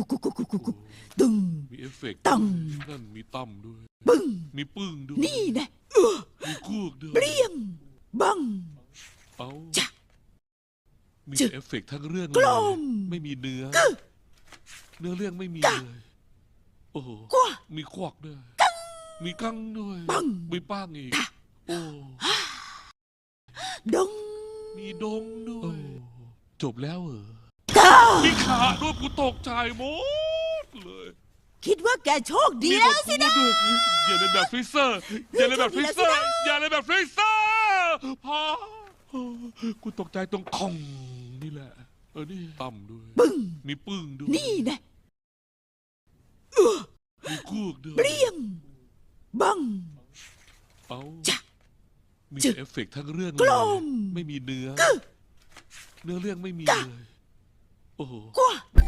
กุกกุกกุกกุกกุกกุกตึง มีเอฟเฟกต์ตั้งนั่นมีตั้มด้วยบึ้ง มีปึ้งด้วยนี่นะมีคูกด้วยเปรี้ยง บัง เอาจ๊ะมีจึเอฟเฟกต์ทั้งเรื่องกเลลยมไม่มีเนื้อ กึเนื้อเรื่องไม่มีกะ เลยโอ้โหกว่า มีควักด้วย มีกังด้วย ปังมีป้างอีก โอ้ ดง มีดงด้วย จบแล้วเหรอกามี ขาด้วยกูตกใจหมดเลยคิดว่าแกโชคดีแล้วสินะดด้วยอย่าเล่นแบบฟรีเซอร์อย่าเล่นแบบฟรีเซอร์อย่าเล่นแบบฟรีเซอร์พอกูตกใจตรงคองนี่แหละ เออนี่ต่ำด้วยบึ้ง มีปึ้งด้วยนี่นะมีคูกด้วยเปรี้ยง บัง เอาจ๊ะมีจึเอฟเฟกต์ทั้งเรื่องกลเลยมไม่มีเนื้อ กึเนื้อเรื่องไม่มีเลย 过